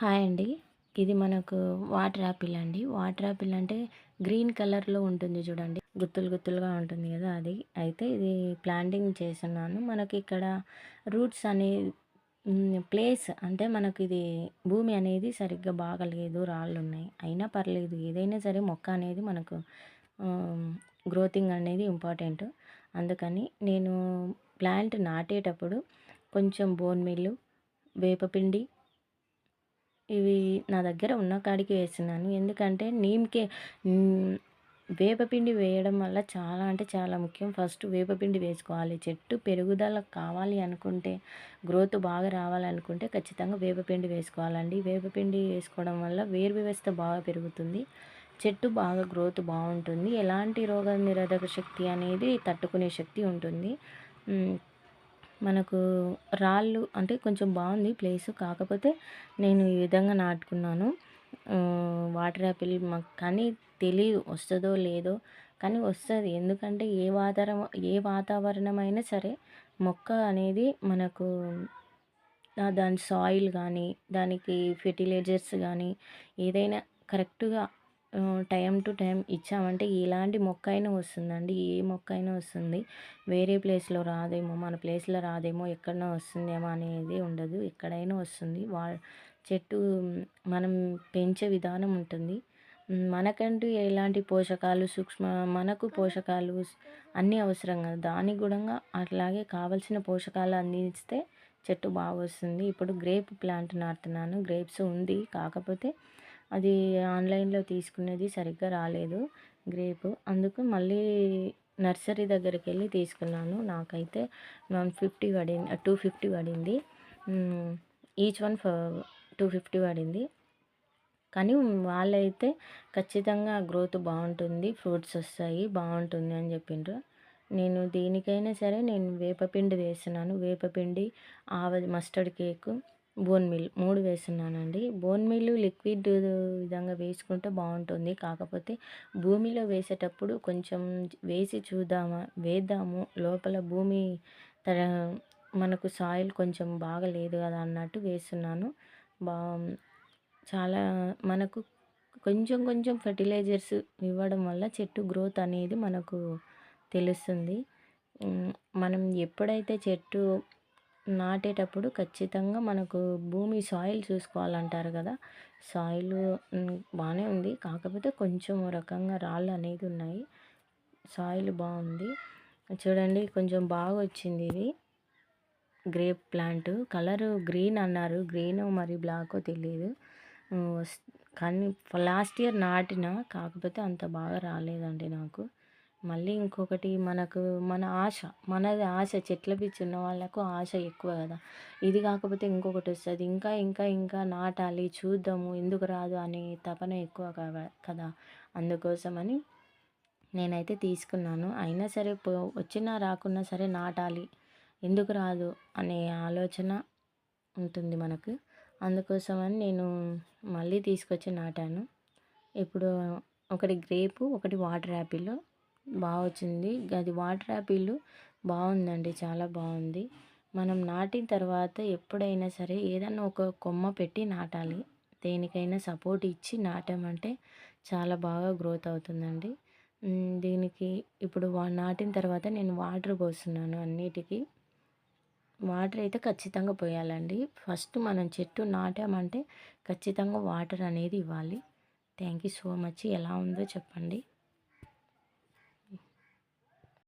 Hi అండి. ఇది మనకు వాటర్ యాపిల్ అండి. వాటర్ యాపిల్ అంటే గ్రీన్ కలర్లో ఉంటుంది చూడండి. గుత్తులు గుత్తులుగా ఉంటుంది కదా అది. అయితే ఇది ప్లాంటింగ్ చేస్తున్నాను. మనకి ఇక్కడ రూట్స్ అనే ప్లేస్ అంటే మనకి ఇది భూమి అనేది సరిగ్గా బాగలేదు రాళ్ళు ఉన్నాయి. అయినా పర్లేదు ఏదైనా సరే మొక్క అనేది మనకు గ్రోతింగ్ అనేది ఇంపార్టెంట్. అందుకని నేను ప్లాంట్ నాటేటప్పుడు కొంచెం బోన్ మిల్లు వేపపిండి ఇవి నా దగ్గర ఉన్న కాడికి వేసినాను ఎందుకంటే నీమ్కే వేపపిండి వేయడం వల్ల చాలా అంటే చాలా ముఖ్యం. ఫస్ట్ వేపపిండి వేసుకోవాలి. చెట్టు పెరుగుదల కావాలి అనుకుంటే గ్రోత్ బాగా రావాలనుకుంటే ఖచ్చితంగా వేపపిండి వేసుకోవాలండి. వేపపిండి వేసుకోవడం వల్ల వేరు వ్యవస్థ బాగా పెరుగుతుంది. చెట్టు బాగా గ్రోత్ బాగుంటుంది. ఎలాంటి రోగ నిరోధక శక్తి అనేది తట్టుకునే శక్తి ఉంటుంది. మనకు రాళ్ళు అంటే కొంచెం బాగుంది ప్లేసు. కాకపోతే నేను ఈ విధంగా నాటుకున్నాను. వాటర్ యాపిల్ మాకు కానీ తెలియదు వస్తుందో లేదో. కానీ వస్తుంది. ఎందుకంటే ఏ వాతావరణ ఏ వాతావరణం అయినా సరే మొక్క అనేది మనకు దాని సాయిల్ కానీ దానికి ఫెర్టిలైజర్స్ కానీ ఏదైనా కరెక్ట్గా టైం టు టైం ఇచ్చామంటే ఎలాంటి మొక్క అయినా వస్తుందండి. ఏ మొక్క అయినా వస్తుంది. వేరే ప్లేస్లో రాదేమో మన ప్లేస్లో రాదేమో ఎక్కడైనా వస్తుందేమో అనేది ఉండదు. ఎక్కడైనా వస్తుంది. వా చెట్టు మనం పెంచే విధానం ఉంటుంది. మనకంటూ ఎలాంటి పోషకాలు సూక్ష్మ మనకు పోషకాలు అన్నీ అవసరం కదా. దానికి కూడా అట్లాగే కావలసిన పోషకాలు అందిస్తే చెట్టు బాగా వస్తుంది. ఇప్పుడు గ్రేప్ ప్లాంట్ నాటుతున్నాను. గ్రేప్స్ ఉంది. కాకపోతే అది ఆన్లైన్లో తీసుకునేది సరిగ్గా రాలేదు గ్రేపు. అందుకు మళ్ళీ నర్సరీ దగ్గరికి వెళ్ళి తీసుకున్నాను. నాకైతే వన్ ఫిఫ్టీ పడింది టూ ఫిఫ్టీ పడింది. ఈచ్ వన్ టూ ఫిఫ్టీ పడింది. కానీ వాళ్ళైతే ఖచ్చితంగా గ్రోత్ బాగుంటుంది ఫ్రూట్స్ వస్తాయి బాగుంటుంది అని చెప్పిండ్రు. నేను దేనికైనా సరే నేను వేపపిండి వేస్తున్నాను. వేపపిండి ఆవ మస్టర్డ్ కేకు బోన్ మిల్ మూడు వేస్తున్నానండి. బోన్ మిల్లు లిక్విడ్ విధంగా వేసుకుంటే బాగుంటుంది. కాకపోతే భూమిలో వేసేటప్పుడు కొంచెం వేసి చూద్దామా వేద్దాము. లోపల భూమి తర మనకు సాయిల్ కొంచెం బాగలేదు కదా అన్నట్టు వేస్తున్నాను. బా చాలా మనకు కొంచెం కొంచెం ఫెర్టిలైజర్స్ ఇవ్వడం వల్ల చెట్టు గ్రోత్ అనేది మనకు తెలుస్తుంది. మనం ఎప్పుడైతే చెట్టు నాటేటప్పుడు ఖచ్చితంగా మనకు భూమి సాయిల్ చూసుకోవాలంటారు కదా. సాయిల్ బాగానే ఉంది. కాకపోతే కొంచెం రకంగా రాళ్ళు అనేది ఉన్నాయి. సాయిల్ బాగుంది. చూడండి కొంచెం బాగా వచ్చింది ఇది. గ్రేప్ ప్లాంట్ కలరు గ్రీన్ అన్నారు. గ్రీన్ మరి బ్లాకో తెలియదు కానీ లాస్ట్ ఇయర్ నాటిన కాకపోతే అంత బాగా రాలేదండి నాకు. మళ్ళీ ఇంకొకటి మనకు మన ఆశ మనది ఆశ చెట్ల పిచ్చి ఉన్న వాళ్ళకు ఆశ ఎక్కువ కదా. ఇది కాకపోతే ఇంకొకటి వస్తుంది. ఇంకా ఇంకా ఇంకా నాటాలి చూద్దాము ఎందుకు రాదు అనే తపన ఎక్కువ కదా. అందుకోసమని నేనైతే తీసుకున్నాను. అయినా సరే పో వచ్చినా రాకున్నా సరే నాటాలి ఎందుకు రాదు అనే ఆలోచన ఉంటుంది మనకు. అందుకోసమని నేను మళ్ళీ తీసుకొచ్చి నాటాను. ఇప్పుడు ఒకటి గ్రేపు ఒకటి వాటర్ యాపిల్ బాగా వచ్చింది అది వాటర్ యాపిల్ బాగుందండి. చాలా బాగుంది. మనం నాటిన తర్వాత ఎప్పుడైనా సరే ఏదైనా ఒక కొమ్మ పెట్టి నాటాలి. దేనికైనా సపోర్ట్ ఇచ్చి నాటామంటే చాలా బాగా గ్రోత్ అవుతుందండి. దీనికి ఇప్పుడు నాటిన తర్వాత నేను వాటర్ పోస్తున్నాను అన్నిటికీ. వాటర్ అయితే ఖచ్చితంగా పోయాలండి. ఫస్ట్ మనం చెట్టు నాటామంటే ఖచ్చితంగా వాటర్ అనేది ఇవ్వాలి. Thank you so much. ఎలా ఉందో చెప్పండి.